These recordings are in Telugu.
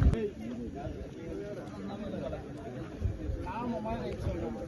Thank you.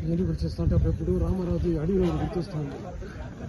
నేను గుర్తిస్తుంటే అప్పుడప్పుడు రామారాజు అడిగిన గుర్తిస్తాను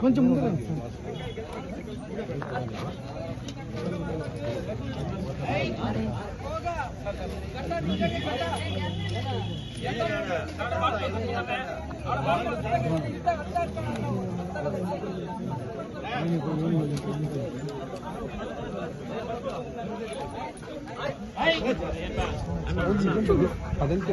కొంచెం ముందు రండి సార్ అదంతే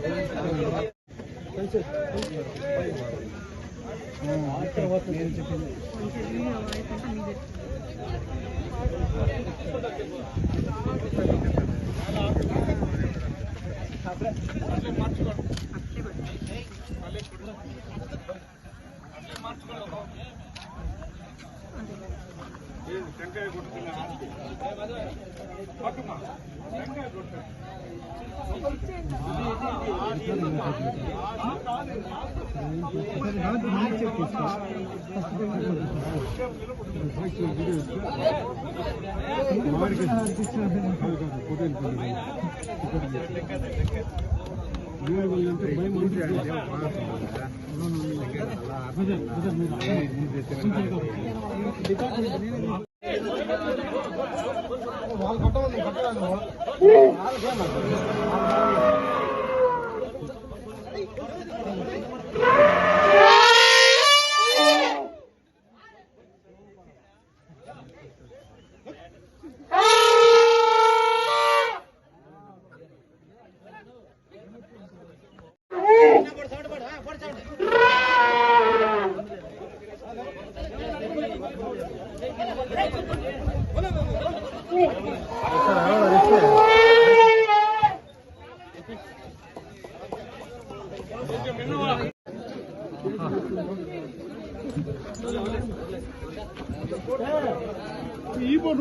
வெங்காய கொடுத்துல வெங்காய கொடுத்து వాళ్ళు కట్టవాలి కట్టాలి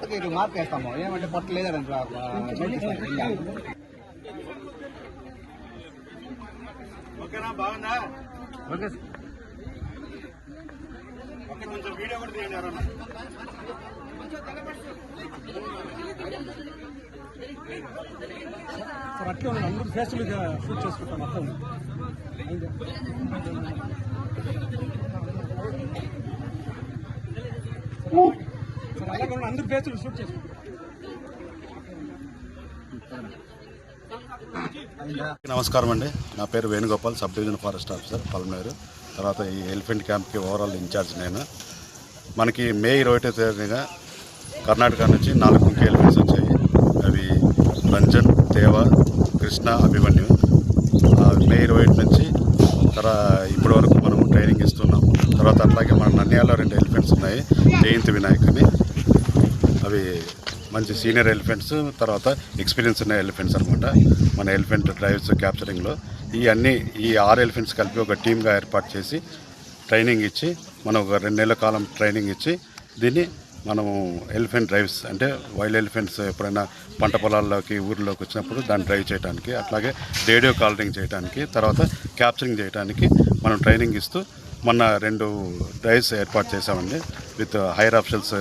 చేయి. పొట్టకి ఇటు మార్క్ వేస్తాము ఏమంటే పొట్ట లేదంటే ఓకేనా? బాగుందా? ఓకే ఓకే కొంచెం వీడియో కూడా తీయండి ఎవరన్నా. అట్లే అందరూ ఫేస్బుక్ షూట్ చేసుకుంటాం మొత్తం. అలాగే ఉన్న అందరూ షూట్ చేసుకుంటాం నమస్కారం అండి. నా పేరు Venugopal sub division forest officer Palamaner. తర్వాత ఈ ఎలిఫెంట్ క్యాంప్కి ఓవరాల్ ఇన్ఛార్జ్ నేను. మనకి మే ఇరవై ఒకటో తేదీగా కర్ణాటక నుంచి నాలుగు ముఖ్య ఎలిఫెంట్స్ వచ్చాయి. అవి రంజన్ దేవ కృష్ణ అభిమన్యు. మే ఇరవై ఒకటి నుంచి తర్వాత ఇప్పటి వరకు మనము ట్రైనింగ్ ఇస్తున్నాము. తర్వాత అట్లాగే మన నంద్యాలలో రెండు ఎలిఫెంట్స్ ఉన్నాయి. జయంతి వినాయక్ అని అవి మంచి సీనియర్ ఎలిఫెంట్స్ తర్వాత ఎక్స్పీరియన్స్ ఉన్న ఎలిఫెంట్స్ అనమాట మన ఎలిఫెంట్ డ్రైవ్స్ క్యాప్చరింగ్లో ఈ అన్ని ఈ ఆరు ఎలిఫెంట్స్ కలిపి ఒక టీమ్గా ఏర్పాటు చేసి ట్రైనింగ్ ఇచ్చి మనం ఒక రెండు నెలల కాలం ట్రైనింగ్ ఇచ్చి దీన్ని మనము ఎలిఫెంట్ డ్రైవ్స్ అంటే వైల్డ్ ఎలిఫెంట్స్ ఎప్పుడైనా పంట పొలాల్లోకి ఊర్లోకి వచ్చినప్పుడు దాన్ని డ్రైవ్ చేయడానికి అట్లాగే రేడియో కాలరింగ్ చేయడానికి తర్వాత క్యాప్చరింగ్ చేయడానికి మనం ట్రైనింగ్ ఇస్తూ మొన్న రెండు డ్రైవ్స్ ఏర్పాటు చేశామండి విత్ హైర్ ఆప్షన్స్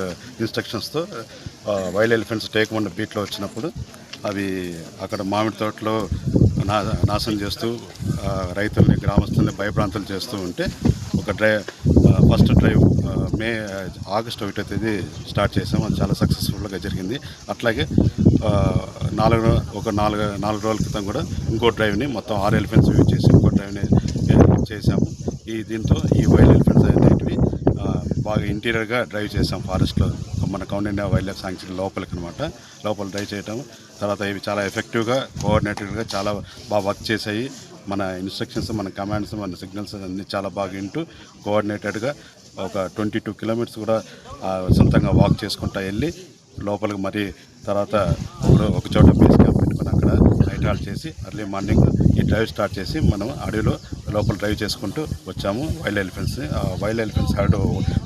ఇన్స్ట్రక్షన్స్తో వైల్డ్ ఎలిఫెంట్స్ టేక్ వన్ బీట్లో వచ్చినప్పుడు అవి అక్కడ మామిడి తోటలో నా నాశనం చేస్తూ రైతుల్ని గ్రామస్తుల్ని భయప్రాంతాలు చేస్తూ ఉంటే ఒక drive first drive May August ఒకటో తేదీ స్టార్ట్ చేసాం అది చాలా సక్సెస్ఫుల్గా జరిగింది. అట్లాగే నాలుగు ఒక నాలుగు నాలుగు రోజుల క్రితం కూడా ఇంకో డ్రైవ్ని మొత్తం ఆరు ఎలిఫెంట్స్ యూజ్ చేసి ఇంకో డ్రైవ్ని ఏ, చేసాము ఈ దీంతో ఈ వైల్డ్ ఎలిఫెంట్స్ అనేటివి బాగా ఇంటీరియర్గా డ్రైవ్ చేసాం ఫారెస్ట్లో. మన కౌండిన్యా వైల్డ్ లైఫ్ శాంక్చురీ లోపలికి అనమాట లోపల డ్రైవ్ చేయటం తర్వాత ఇవి చాలా ఎఫెక్టివ్గా కోఆర్డినేటెడ్గా చాలా బాగా వర్క్ చేసాయి. మన ఇన్స్ట్రక్షన్స్ మన కమాండ్స్ మన సిగ్నల్స్ అన్నీ చాలా బాగా వింటూ కోఆర్డినేటెడ్గా ఒక ట్వంటీ టూ కిలోమీటర్స్ కూడా సొంతంగా వాక్ చేసుకుంటా వెళ్ళి లోపలికి మరి తర్వాత ఒక- చోట బేస్ క్యాంప్ పెట్టుకొని అక్కడ నైట్ హాల్ చేసి అర్లీ మార్నింగ్ ఈ డ్రైవ్ స్టార్ట్ చేసి మనం అడవిలో లోపల డ్రైవ్ చేసుకుంటూ వచ్చాము. వైల్డ్ ఎలిఫెంట్స్ వైల్డ్ ఎలిఫెంట్స్ ఆడు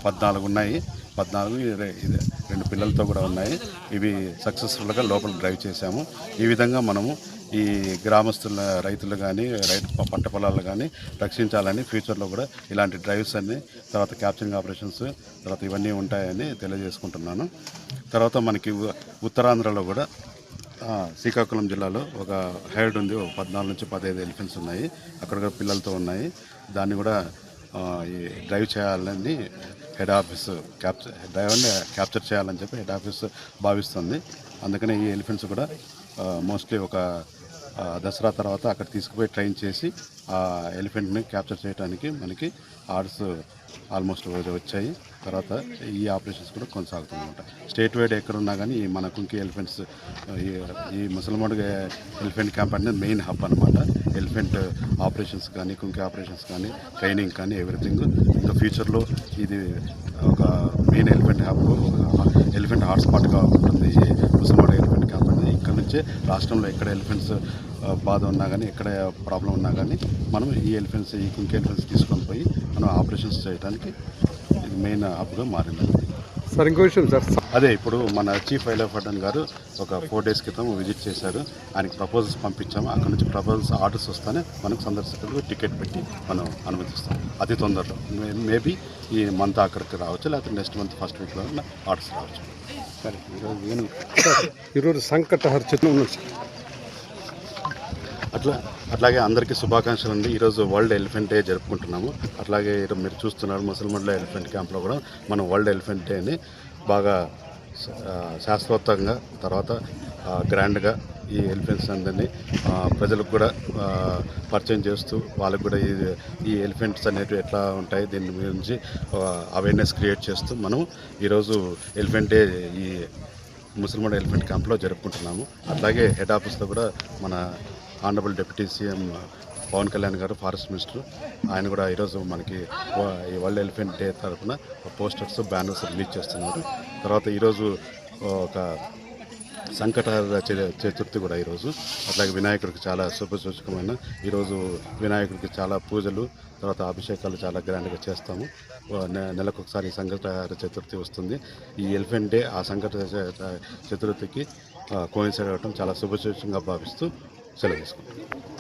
పద్నాలుగు ఉన్నాయి. పద్నాలుగు ఇది రెండు పిల్లలతో కూడా ఉన్నాయి. ఇవి సక్సెస్ఫుల్గా లోపల డ్రైవ్ చేశాము. ఈ విధంగా మనము ఈ గ్రామస్తుల రైతులు కానీ రైతు పంట పొలాలు కానీ రక్షించాలని ఫ్యూచర్లో కూడా ఇలాంటి డ్రైవ్స్ అన్ని తర్వాత క్యాప్చరింగ్ ఆపరేషన్స్ తర్వాత ఇవన్నీ ఉంటాయని తెలియజేసుకుంటున్నాను. తర్వాత మనకి ఉత్తరాంధ్రలో కూడా శ్రీకాకుళం జిల్లాలో ఒక హైడ్ ఉంది ఒక పద్నాలుగు నుంచి పదహైదు ఎలిఫెంట్స్ ఉన్నాయి. అక్కడ కూడా పిల్లలతో ఉన్నాయి. దాన్ని కూడా ఈ డ్రైవ్ చేయాలని హెడ్ ఆఫీస్ క్యాప్చర్ డ్రైవర్ని క్యాప్చర్ చేయాలని చెప్పి హెడ్ ఆఫీస్ భావిస్తుంది. అందుకనే ఈ ఎలిఫెంట్స్ కూడా మోస్ట్లీ ఒక దసరా తర్వాత అక్కడ తీసుకుపోయి ట్రైన్ చేసి ఆ ఎలిఫెంట్ని క్యాప్చర్ చేయడానికి మనకి ఆర్డర్స్ ఆల్మోస్ట్ వచ్చాయి. తర్వాత ఈ ఆపరేషన్స్ కూడా కొనసాగుతుందన్నమాట స్టేట్ వైడ్ ఎక్కడున్నా కానీ ఈ మన కుంకి ఎలిఫెంట్స్ ఈ ఈ ముసల్మాన్ ఎలిఫెంట్ క్యాంప్ అనేది మెయిన్ హబ్ అనమాట ఎలిఫెంట్ ఆపరేషన్స్ కానీ కుంకి ఆపరేషన్స్ కానీ ట్రైనింగ్ కానీ ఎవ్రీథింగ్. ఇంకా ఫ్యూచర్లో ఇది ఒక మెయిన్ ఎలిఫెంట్ హబ్ ఎలిఫెంట్ హాట్స్పాట్గా ఉంటుంది ముసల్మాన్ ఎలిఫెంట్ నుంచే రాష్ట్రంలో ఎక్కడ ఎలిఫెంట్స్ బాధ ఉన్నా కానీ ఎక్కడ ప్రాబ్లం ఉన్నా కానీ మనం ఈ ఎలిఫెంట్స్ ఈ కుంకి ఎలిఫెంట్స్ తీసుకొని పోయి మనం ఆపరేషన్స్ చేయడానికి ఇది మెయిన్ హబ్గా మారింది. సార్ ఇంకో విషయం సార్ అదే ఇప్పుడు మన చీఫ్ వైల్డ్ లైఫ్ గారు ఒక ఫోర్ డేస్ క్రితం విజిట్ చేశారు. ఆయనకి ప్రపోజల్స్ పంపించాము. అక్కడ నుంచి ప్రపోజల్స్ ఆర్డర్స్ వస్తానే మనకు సందర్శకులకు టికెట్ పెట్టి మనం అనుమతిస్తాం. అతి తొందరలో. మేబీ ఈ మంత్ అక్కడికి రావచ్చు లేకపోతే నెక్స్ట్ మంత్ ఫస్ట్ వీక్లో ఆర్డర్స్ రావచ్చు. సరే ఈరోజు నేను ఈరోజు సంకటహర చిత్రం ఉన్నాడు సార్. అట్లా అట్లాగే అందరికీ శుభాకాంక్షలు అండి. ఈరోజు వరల్డ్ ఎలిఫెంట్ డే జరుపుకుంటున్నాము. అట్లాగే ఈరోజు మీరు చూస్తున్నారు ముసల్మండ్ల ఎలిఫెంట్ క్యాంప్లో కూడా మనం వరల్డ్ ఎలిఫెంట్ డేని బాగా శాస్త్రోత్తంగా తర్వాత గ్రాండ్గా ఈ ఎలిఫెంట్స్ అందరినీ ప్రజలకు కూడా పరిచయం చేస్తూ వాళ్ళకు కూడా ఈ ఈ ఎలిఫెంట్స్ అనేవి ఎట్లా ఉంటాయి దీని గురించి అవేర్నెస్ క్రియేట్ చేస్తూ మనం ఈరోజు ఎలిఫెంట్ డే ఈ ముసల్మాన్ ఎలిఫెంట్ క్యాంప్లో జరుపుకుంటున్నాము. అట్లాగే హెడ్ ఆఫీస్లో కూడా మన honourable deputy CM Pawan Kalyan garu forest minister ఆయన కూడా ఈరోజు మనకి ఈ వరల్డ్ ఎలిఫెంట్ డే తరఫున పోస్టర్స్ బ్యానర్స్ రిలీజ్ చేస్తున్నారు. తర్వాత ఈరోజు ఒక సంకటహర చ- చతుర్థి కూడా ఈరోజు. అట్లాగే వినాయకుడికి చాలా శుభసూచకమైన ఈరోజు వినాయకుడికి చాలా పూజలు తర్వాత అభిషేకాలు చాలా గ్రాండ్గా చేస్తాము. నె- నెలకు ఒకసారి సంకటహర చతుర్థి వస్తుంది. ఈ ఎలిఫెంట్ డే ఆ సంకట చతుర్థికి కోయిన్సైడ్ అవ్వడం చాలా శుభసూచకంగా భావిస్తూ సెలవు తీసుకుంటాం